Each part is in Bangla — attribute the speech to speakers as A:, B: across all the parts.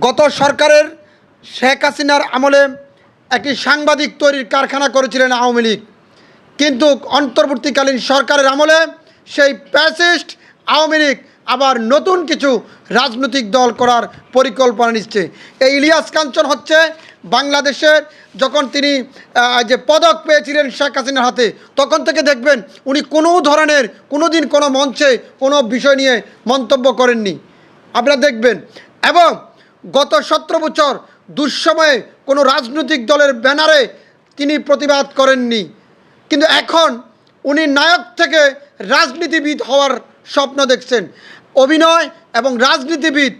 A: গত সরকারের শেখ হাসিনার আমলে একটি সাংবাদিক তৈরির কারখানা করেছিলেন আওয়ামী লীগ। কিন্তু অন্তর্বর্তীকালীন সরকারের আমলে সেই প্যাসিস্ট আওয়ামী লীগ আবার নতুন কিছু রাজনৈতিক দল করার পরিকল্পনা নিচ্ছে। এই ইলিয়াস কাঞ্চন হচ্ছে বাংলাদেশের যখন তিনি যে পদক পেয়েছিলেন শেখ হাসিনার হাতে, তখন থেকে দেখবেন উনি কোনো ধরনের কোনো দিন কোনো মঞ্চে কোনো বিষয় নিয়ে মন্তব্য করেননি। আপনারা দেখবেন এবং গত সতেরো বছর দুঃসময়ে কোনো রাজনৈতিক দলের ব্যানারে তিনি প্রতিবাদ করেননি। কিন্তু এখন উনি নায়ক থেকে রাজনীতিবিদ হওয়ার স্বপ্ন দেখছেন। অভিনয় এবং রাজনীতিবিদ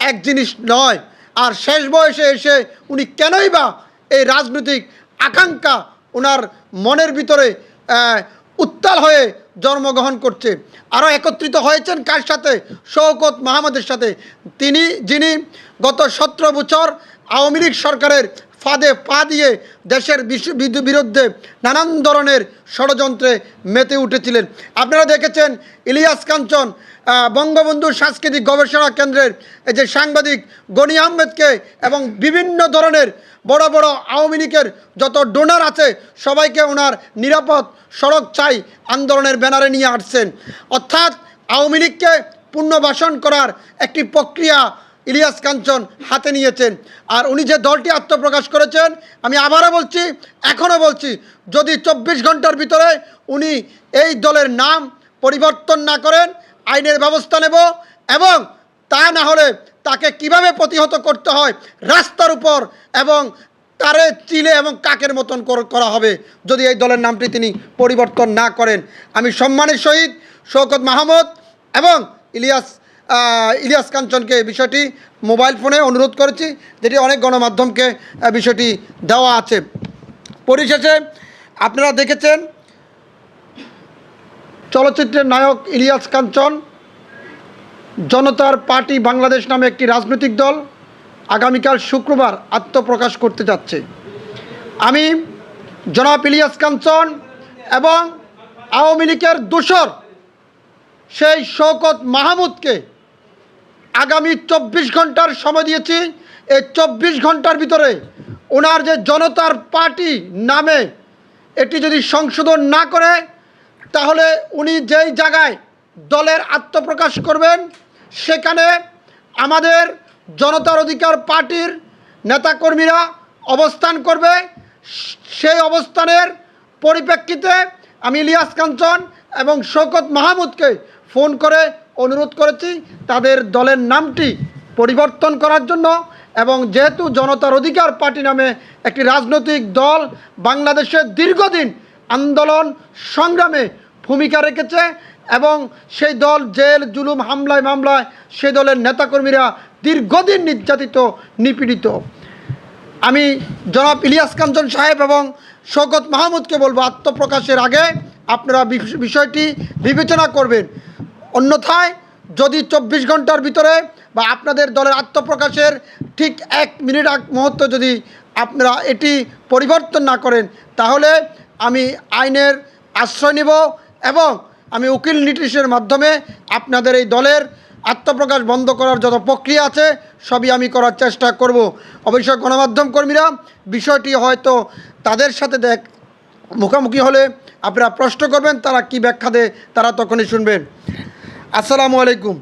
A: এক জিনিস নয়। আর শেষ বয়সে এসে উনি কেনই বা এই রাজনৈতিক আকাঙ্ক্ষা ওনার মনের ভিতরে উত্তাল হয়ে জন্মগ্রহণ করছে। আরও একত্রিত হয়েছেন কার সাথে? শওকত মাহমুদের সাথে। তিনি, যিনি গত সতেরো বছর আওয়ামী লীগ সরকারের ফাঁদে পা দিয়ে দেশের বিরুদ্ধে নানান ধরনের ষড়যন্ত্রে মেতে উঠেছিলেন। আপনারা দেখেছেন ইলিয়াস কাঞ্চন বঙ্গবন্ধু সাংস্কৃতিক গবেষণা কেন্দ্রের এই যে সাংবাদিক গনি আহমেদকে এবং বিভিন্ন ধরনের বড় বড় আওয়ামী লীগের যত ডোনার আছে, সবাইকে ওনার নিরাপদ সড়ক চাই আন্দোলনের ব্যানারে নিয়ে আসছেন। অর্থাৎ আওয়ামী লীগকে পুনর্বাসন করার একটি প্রক্রিয়া ইলিয়াস কাঞ্চন হাতে নিয়েছেন। আর উনি যে দলটি আত্মপ্রকাশ করেছেন, আমি আবারও বলছি, এখনও বলছি, যদি চব্বিশ ঘণ্টার ভিতরে উনি এই দলের নাম পরিবর্তন না করেন, আইনের ব্যবস্থা নেব এবং তা না হলে তাকে কীভাবে প্রতিহত করতে হয় রাস্তার উপর এবং তারে চিলে এবং কাকের মতন করা হবে যদি এই দলের নামটি তিনি পরিবর্তন না করেন। আমি সম্মানের সহিত শৌকত মাহমুদ এবং ইলিয়াস ইলিয়াস কাঞ্চনকে বিষয়টি মোবাইল ফোনে অনুরোধ করেছি, যেটি অনেক গণমাধ্যমকে বিষয়টি দেওয়া আছে। পরিশেষে আপনারা দেখেছেন, চলচ্চিত্রের নায়ক ইলিয়াস কাঞ্চন, জনতার পার্টি বাংলাদেশ নামে একটি রাজনৈতিক দল, আগামীকাল শুক্রবার আত্মপ্রকাশ করতে যাচ্ছে। আমি জনাব ইলিয়াস কাঞ্চন এবং আওয়ামী লীগের দোসর সেই শওকত মাহমুদকে আগামী চব্বিশ ঘণ্টার সময় দিয়েছি। এই চব্বিশ ঘণ্টার ভিতরে ওনার যে জনতার পার্টি নামে এটি যদি সংশোধন না করে, তাহলে উনি যেই জায়গায় দলের আত্মপ্রকাশ করবেন, সেখানে আমাদের জনতার অধিকার পার্টির নেতাকর্মীরা অবস্থান করবে। সেই অবস্থানের পরিপ্রেক্ষিতে আমি ইলিয়াস কাঞ্চন এবং শওকত মাহমুদকে ফোন করে অনুরোধ করেছি তাদের দলের নামটি পরিবর্তন করার জন্য এবং যেহেতু জনতার অধিকার পার্টি নামে একটি রাজনৈতিক দল বাংলাদেশে দীর্ঘদিন আন্দোলন সংগ্রামে ভূমিকা রেখেছে এবং সেই দল জেল, জুলুম, হামলায় মামলায় সেই দলের নেতাকর্মীরা দীর্ঘদিন নির্যাতিত, নিপীড়িত। আমি জনাব ইলিয়াস কাঞ্চন সাহেব এবং শওকত মাহমুদকে বলব আত্মপ্রকাশের আগে আপনারা বিষয়টি বিবেচনা করবেন। অন্যথায় যদি চব্বিশ ঘণ্টার ভিতরে বা আপনাদের দলের আত্মপ্রকাশের ঠিক এক মিনিট এক মুহূর্ত যদি আপনারা এটি পরিবর্তন না করেন, তাহলে আমি আইনের আশ্রয় নেব এবং আমি উকিল নিটিশের মাধ্যমে আপনাদের এই দলের আত্মপ্রকাশ বন্ধ করার যত প্রক্রিয়া আছে, সবই আমি করার চেষ্টা করব। অবশ্যই গণমাধ্যম কর্মীরা বিষয়টি হয়তো তাদের সাথে দেখ, মুখোমুখি হলে আপনারা প্রশ্ন করবেন, তারা কি ব্যাখ্যা দেয়, তারা তখনই শুনবেন। আসসালামু আলাইকুম।